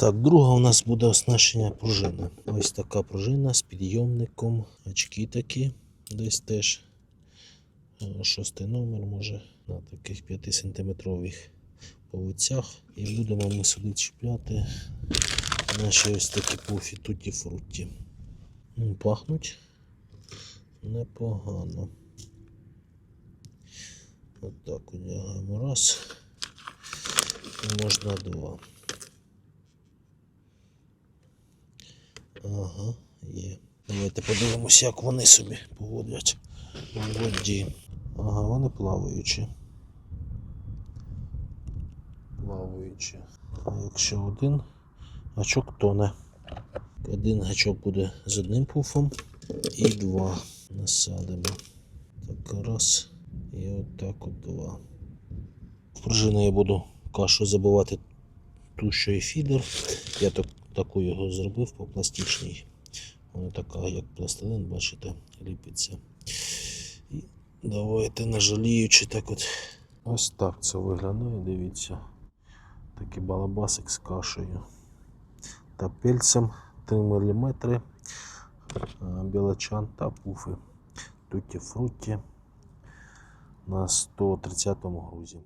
Так, друга у нас буде оснащення пружини. Ось така пружина з підйомником. Очки такі, десь теж е, шостий номер, може, на таких 5 сантиметрових повицях. І будемо ми сюди чіпляти наші ось такі пуфі туті фрутті. Пахнуть непогано. Отак одягаємо раз. Можна два. Ага, є. Давайте подивимося, як вони собі поводять у воді. Ага, вони плаваючі. Плаваючі. А якщо один гачок тоне. Один гачок буде з одним пуфом і два насадимо. Так, раз. І отак от два. В пружину я буду кашу забивати ту, що і фідер. Я так, таку його зробив по пластичній. Вона така, як пластилин, бачите, ліпиться. І давайте нажаліючи так от. Ось так це виглядає, дивіться. Такий балабасик з кашею. Та пельцем 3 мм. Білочан та пуфи. Туті фрутті на 130 грузі.